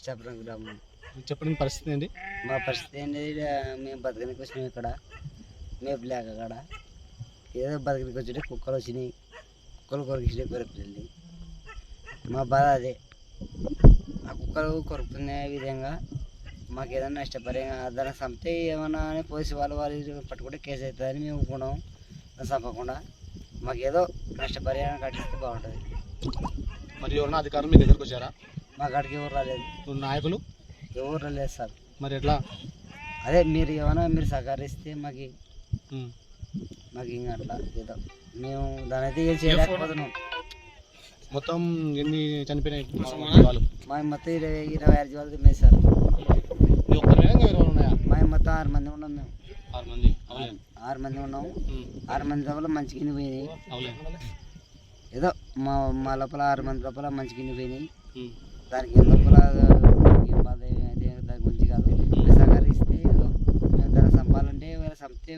ఇష్టాపురం గ్రామం చెప్పండి మీ పరిస్థితి ఏంటి? మా పరిస్థితి ఏంటి? మేము బతకనికి వచ్చినాం ఇక్కడ. మేపు లేక అక్కడ ఏదో బతకనికి వచ్చి కుక్కలు వచ్చినాయి. కుక్కలు కొరికినాయి కొరకుతుంది మా బాధ అదే. ఆ కుక్కలు కొరుకుతున్న విధంగా మాకు ఏదైనా నష్టపరిగా దాన్ని చంపితే ఏమన్నా అని పోలీసు వాళ్ళు వాళ్ళు పట్టుకుంటే కేసు అవుతుందని మేము దాన్ని చంపకుండా మాకు ఏదో నష్టపరిహారం కట్టిస్తే బాగుంటుంది. మరి ఎవరైనా అధికారులు మీ దగ్గరకు వచ్చారా? మా కాడికి ఎవరు రాలేదు. ఇప్పుడు నాయకులు? ఎవరు రాలేదు సార్. మరి ఎట్లా? అదే మీరు ఏమైనా మీరు సహకరిస్తే మాకు. మాకు ఇంకా అట్లా ఏదో. మేము దాని అయితే ఏం చేయలేకపోతున్నాం. మొత్తం ఎన్ని చనిపోయినాయి? వాళ్ళు మా మొత్తం ఇరవై ఇరవై ఆరు జీవాలు తిన్నాయి సార్. మీ మొత్తం ఆరు మంది ఉన్నాం మేము. ఆరు మంది. ఆరు మంది ఉన్నాము. ఆరు మంది లోపల మంచి కింద పోయినాయి. ఏదో మా మా లోపల ఆరు మంది లోపల మంచి కింద పోయినాయి. దానికి ఏం లోపల ఏం బాధ ఏమైతే దాని గురించి కాదు. మీరు సహకరిస్తే ఏదో దాన్ని చంపాలంటే వేరే చంపితే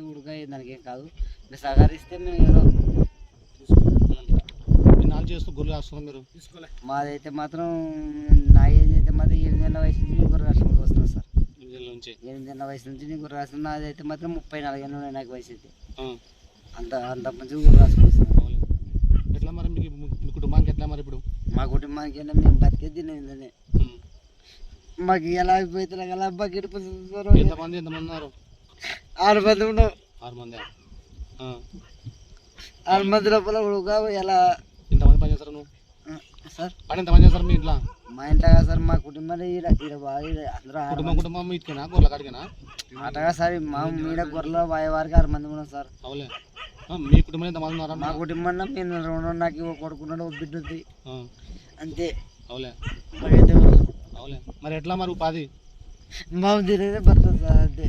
దానికి ఏం కాదు. మీరు సహకరిస్తే మేము ఏదో నాన్న చేస్తూ గుర్రు రాస్తున్నారు మీరు? మాదైతే మాత్రం నా ఏజ్ అయితే మాత్రం ఎనిమిది నెలల వయసు నుంచి గుర్ర రాష్ట్రంకి వస్తున్నాం సార్. నుంచి? ఎనిమిది నెలల వయసు నుంచి నేను గుర్ర రాష్ట్రం నాది అయితే మాత్రం ముప్పై నాలుగు ఏళ్ళు నాకు వయసు అయితే. అంత అంత మంచిగా గుర్ర అవులే ఎట్లా మరి మీకు మీ కుటుంబానికి ఎట్లా మరి ఇప్పుడు? మా కుటుంబానికి ఏంటో మేము బతికేది ఉమ్. మాకు ఎలా అయిపోతుంది ఎలా బకెట్ ఎంతమంది ఎంతమంది ఉన్నారు? ఆరు మంది ఉన్నాం. ఆరు మంది? ఆరు మంది లోపల ఎలా? ఎంతమంది పని చేస్తారు నువ్వు? సార్? పని ఎంతమంది చేస్తారు మీ ఇంట్లో? మా ఇంట్లో సార్ మా ఆరు కుటుంబం మంది. కుటుంబం ఇటుకేనా? గొర్రెల కాడికేనా? అటగా సార్ మా మీడ గొర్రెలో వాయ వారికి ఆరు మంది ఉన్నాం సార్. అవులే మీ కుటుంబంలో ఎంతమంది ఉన్నారా మా కుటుంబంలో మేము రెండు నాకు ఒక కొడుకున్నాడు ఒక బిడ్డ ఉంది. అంతే. అవులే. మాకైతే అవులే. మరి ఎట్లా మరి ఉపాధి? మా బతుంది సార్ అంతే.